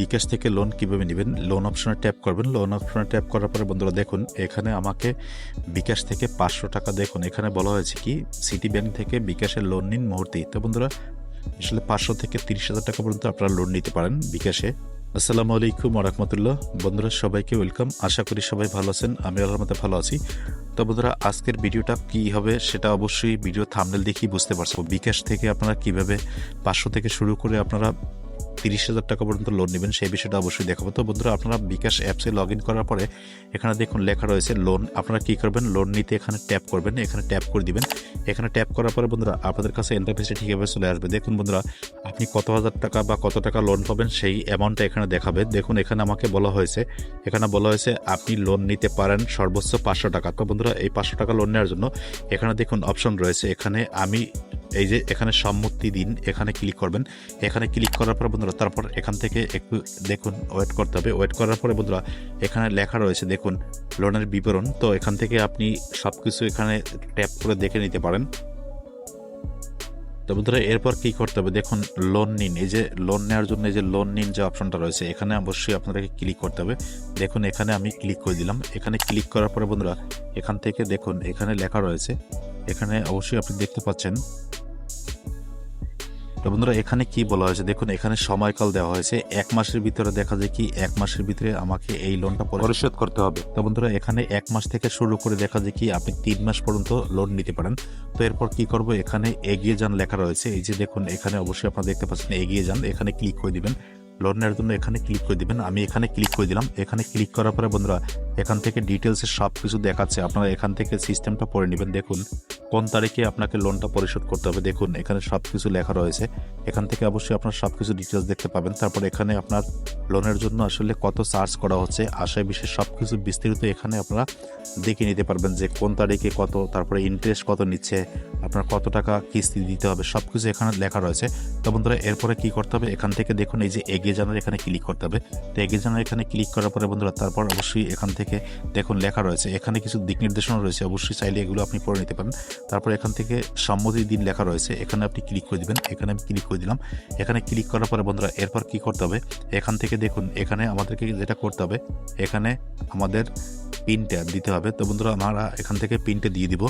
বিকাশ থেকে লোন কীভাবে নেবেন? লোন অপশনে ট্যাপ করবেন। লোন অপশনে ট্যাপ করার পরে বন্ধুরা দেখুন, এখানে আমাকে বিকাশ থেকে পাঁচশো টাকা দেখুন। এখানে বলা হয়েছে কি সিটি ব্যাংক থেকে বিকাশের লোন নিন মুহূর্তেই। তো বন্ধুরা, আসলে পাঁচশো থেকে তিরিশ হাজার টাকা পর্যন্ত আপনারা লোন নিতে পারেন বিকাশে। আসসালামু আলাইকুম রহমতুল্লাহ। বন্ধুরা, সবাইকে ওয়েলকাম আশা করি সবাই ভালো আছেন, আমি আল্লাহর ভালো আছি। তো বন্ধুরা, আজকের ভিডিওটা কি হবে সেটা অবশ্যই ভিডিও থামনেল দেখেই বুঝতে পারছ। বিকাশ থেকে আপনারা কীভাবে পাঁচশো থেকে শুরু করে আপনারা তিরিশ হাজার টাকা পর্যন্ত লোন নেবেন, সেই বিষয়টা অবশ্যই দেখাবো। তো বন্ধুরা, আপনারা বিকাশ অ্যাপসে লগ ইন করার পরে এখানে দেখুন লেখা রয়েছে লোন আপনারা কি করবেন? লোন নিতে এখানে ট্যাপ করবেন, এখানে ট্যাপ করে দিবেন। এখানে ট্যাপ করার পরে বন্ধুরা, আপনাদের কাছে ইন্টারফেসে ঠিকভাবে চলে আসবে। দেখুন বন্ধুরা, আপনি কত হাজার টাকা বা কত টাকা লোন পাবেন সেই অ্যামাউন্টটা এখানে দেখাবে। দেখুন, এখানে আমাকে বলা হয়েছে, এখানে বলা হয়েছে আপনি লোন নিতে পারেন সর্বোচ্চ পাঁচশো টাকা। তো বন্ধুরা, এই পাঁচশো টাকা লোন নেওয়ার জন্য এখানে দেখুন অপশন রয়েছে। এখানে আমি এই যে এখানে সম্মতি দিন, এখানে ক্লিক করবেন। এখানে ক্লিক করার পর বন্ধুরা, তারপর এখান থেকে একটু দেখুন ওয়েট করতে হবে। ওয়েট করার পরে বন্ধুরা, এখানে লেখা রয়েছে, দেখুন লোনের বিবরণ। তো এখান থেকে আপনি সব কিছু এখানে ট্যাপ করে দেখে নিতে পারেন। তো বন্ধুরা, এরপর কি করতে হবে? দেখুন লোন নিন। এই যে লোন নেওয়ার জন্য এই যে লোন নিন যে অপশনটা রয়েছে, এখানে অবশ্যই আপনাদেরকে ক্লিক করতে হবে। দেখুন, এখানে আমি ক্লিক করে দিলাম। এখানে ক্লিক করার পরে বন্ধুরা, এখান থেকে দেখুন, এখানে লেখা রয়েছে। এখানে অবশ্যই আপনি দেখতে পাচ্ছেন তো বন্ধুরা এখানে কি বলা হয়েছে? দেখুন এখানে সময়কাল দেওয়া হয়েছে। এক মাসের ভিতরে দেখা যায় কি এক মাসের ভিতরে আমাকে এই লোনটা পরিশোধ করতে হবে। তো বন্ধুরা এখানে এক মাস থেকে শুরু করে দেখা যায় কি আপনি তিন মাস পর্যন্ত লোন নিতে পারেন। তো এরপর কি করব? এখানে এগিয়ে যান লেখা রয়েছে। এই যে দেখুন এখানে অবশ্যই আপনারা দেখতে পাচ্ছেন এগিয়ে যান এখানে ক্লিক করে দিবেন। লোনের জন্য এখানে ক্লিক করে দিবেন। আমি এখানে ক্লিক করে দিলাম। এখানে ক্লিক করার পরে বন্ধুরা এখান থেকে ডিটেলসে সব কিছু দেখাচ্ছে। আপনারা এখান থেকে সিস্টেমটা পড়ে নেবেন। দেখুন কোন তারিখে আপনাকে লোনটা পরিশোধ করতে হবে? দেখুন, এখানে সব কিছু লেখা রয়েছে। এখান থেকে অবশ্যই আপনার সব কিছু ডিটেলস দেখতে পাবেন। তারপর এখানে আপনার লোনের জন্য আসলে কত চার্জ করা হচ্ছে আশায় বিশেষ সব কিছু বিস্তারিত এখানে আপনারা দেখে নিতে পারবেন যে কোন তারিখে কত, তারপরে ইন্টারেস্ট কত নিচ্ছে আপনার কত টাকা কিস্তি দিতে হবে সব কিছু এখানে লেখা রয়েছে। তো বন্ধুরা, এরপরে কি করতে হবে? এখান থেকে দেখুন, এই যে এগিয়ে জানার এখানে ক্লিক করতে হবে। তো এগিয়ে জানার এখানে ক্লিক করার পরে বন্ধুরা, তারপর অবশ্যই এখান থেকে দেখুন, লেখা রয়েছে। এখানে কিছু দিক নির্দেশনা রয়েছে, অবশ্যই চাইলে এগুলো আপনি পড়ে নিতে পারেন। তারপর এখান থেকে সম্মতি দিন লেখা রয়েছে। এখানে আপনি ক্লিক করে দিবেন, এখানে আমি ক্লিক করে দিলাম। এখানে ক্লিক করার পরে বন্ধুরা, এরপর কি করতে হবে? এখান থেকে দেখুন, এখানে আমাদেরকে যেটা করতে হবে, এখানে আমাদের পিনটা দিতে হবে। তো বন্ধুরা, আমরা এখান থেকে পিনটা দিয়ে দিব।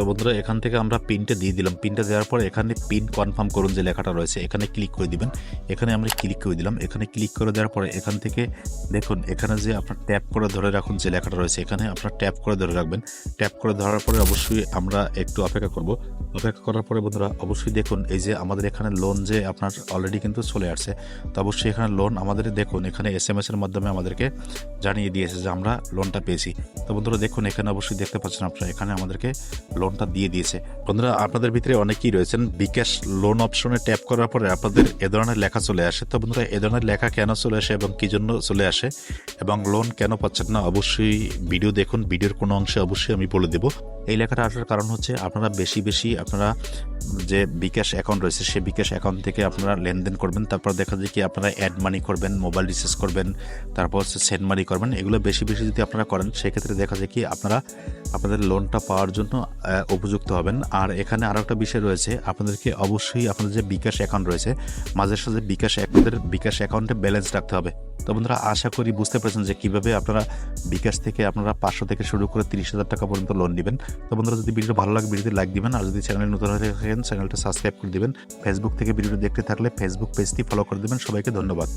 তো বন্ধুরা, এখান থেকে আমরা পিনটা দিয়ে দিলাম। পিনটা দেওয়ার পর এখানে পিন কনফার্ম করুন যে লেখাটা রয়েছে। এখানে ক্লিক করে দিবেন। এখানে আমরা ক্লিক করে দিলাম। এখানে ক্লিক করে দেওয়ার পরে এখান থেকে দেখুন, এখানে যে আপনার ট্যাপ করে ধরে রাখুন যে লেখাটা রয়েছে, এখানে আপনার ট্যাপ করে ধরে রাখবেন। ট্যাপ করে ধরার পরে অবশ্যই আমরা একটু অপেক্ষা করব। অপেক্ষা করার পরে বন্ধুরা অবশ্যই দেখুন, এই যে আমাদের এখানে লোন যে আপনার অলরেডি কিন্তু চলে আসছে, তো অবশ্যই এখানে লোন আমাদের দেখুন, এখানে এস এম এস এর মাধ্যমে আমাদেরকে জানিয়ে দিয়েছে যে আমরা লোনটা পেয়েছি। তো বন্ধুরা দেখুন, এখানে অবশ্যই দেখতে পাচ্ছেন আপনারা, এখানে আমাদেরকে লোনটা দিয়ে দিয়েছে। বন্ধুরা আপনাদের ভিতরে অনেকেই রয়েছেন, বিকাশ লোন অপশনে ট্যাপ করার পরে আপনাদের এ ধরনের লেখা চলে আসে। তো বন্ধুরা এ ধরনের লেখা কেন চলে আসে এবং কি জন্য চলে আসে এবং লোন কেন পাচ্ছেন না, অবশ্যই ভিডিও দেখুন ভিডিওর কোনো অংশে অবশ্যই আমি বলে দেবো। এই লেখাটা আসার কারণ হচ্ছে আপনারা বেশি বেশি আপনারা যে বিকাশ অ্যাকাউন্ট রয়েছে, সেই বিকাশ অ্যাকাউন্ট থেকে আপনারা লেনদেন করবেন। তারপর দেখা যায় কি আপনারা অ্যাড মানি করবেন মোবাইল রিচার্জ করবেন, তারপর হচ্ছে সেন্ড মানি করবেন। এগুলো বেশি বেশি যদি আপনারা করেন, সেক্ষেত্রে দেখা যায় কি আপনারা আপনাদের লোনটা পাওয়ার জন্য উপযুক্ত হবেন। আর এখানে আরও একটা বিষয় রয়েছে, আপনাদেরকে অবশ্যই আপনাদের যে বিকাশ অ্যাকাউন্ট রয়েছে, মাঝে সাঝে বিকাশ আপনাদের বিকাশ অ্যাকাউন্টে ব্যালেন্স রাখতে হবে। তো বন্ধুরা, আশা করি বুঝতে পেরেছেন যে কীভাবে আপনারা বিকাশ থেকে আপনারা পাঁচশো থেকে শুরু করে তিরিশ হাজার টাকা পর্যন্ত লোন নেবেন। তো বন্ধুরা, যদি ভিডিও ভালো লাগে ভিডিওতে লাইক দিবেন, আর যদি চ্যানেল নতুন হয়ে থাকেন চ্যানেলটা সাবস্ক্রাইব করে দিবেন। ফেসবুক থেকে ভিডিওটি দেখতে থাকলে ফেসবুক পেজটি ফলো করে দেবেন। সবাইকে ধন্যবাদ।